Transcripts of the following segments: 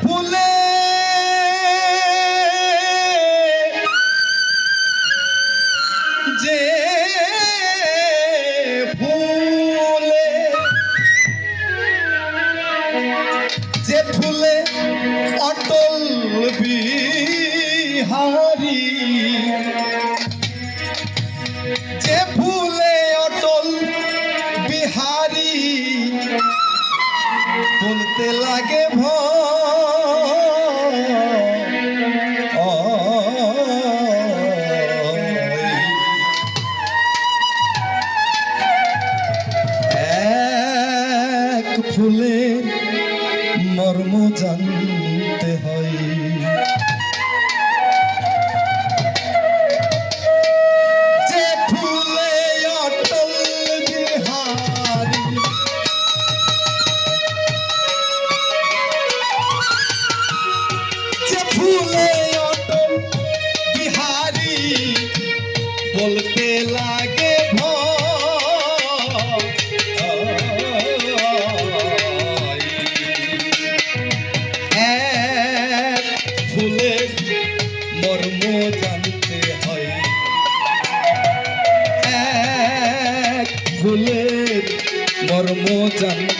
ফুলে। যে ফুলে যে ফুলে অটল বিহারী। খুলে মর্ম জানতে হয়। time.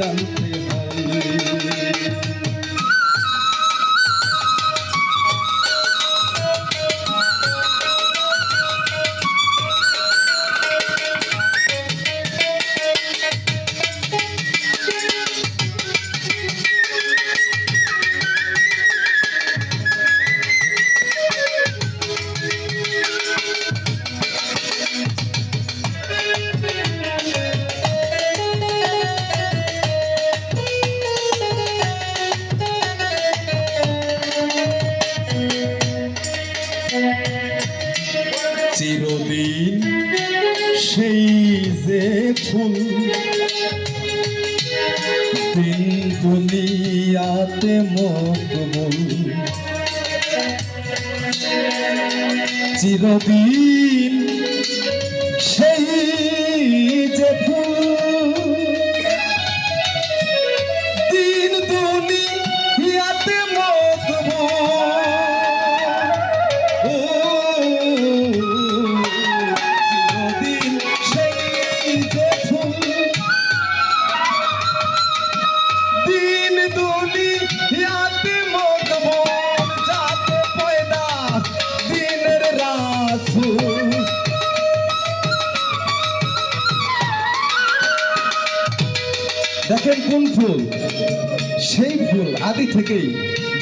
done. চিরদিন সেই দেখেন কোন ফুল, সেই ফুল আদি থেকেই,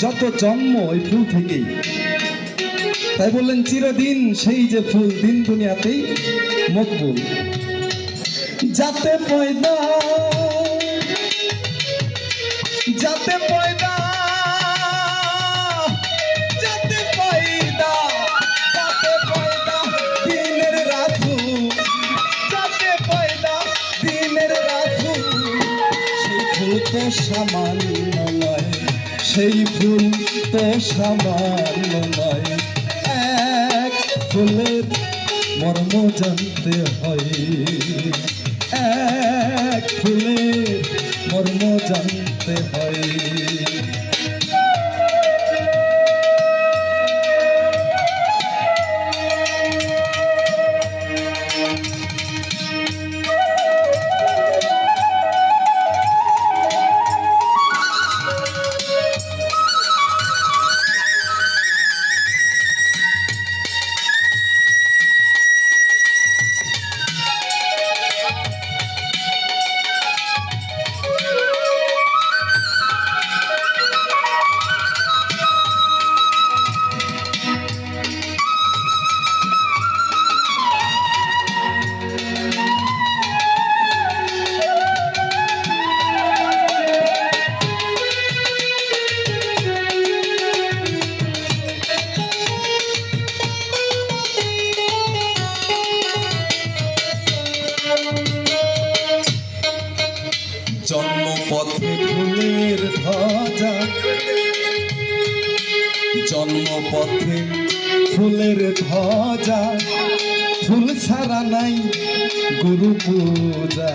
যত জন্ম ওই ফুল থেকেই। তাই বললেন, চিরদিন সেই যে ফুল, দিন দুনিয়াতেই মকবুল। যাতে পয়দা যাতে তো সামান্য নয়, সেই ফুল তে সামান্য নয়। এক ফুলের মর্ম জানতে হয়। এক ফুলের মর্ম জানতে হয়। জন্মপথে ফুলের ধ্বজা ফুল ছাড়া নাই গুরু পূজা।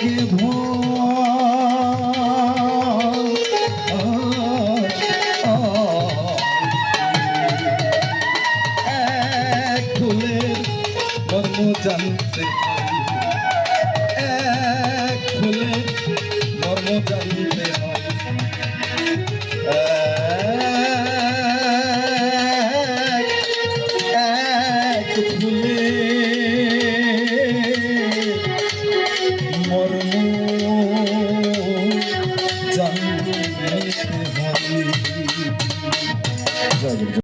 give one.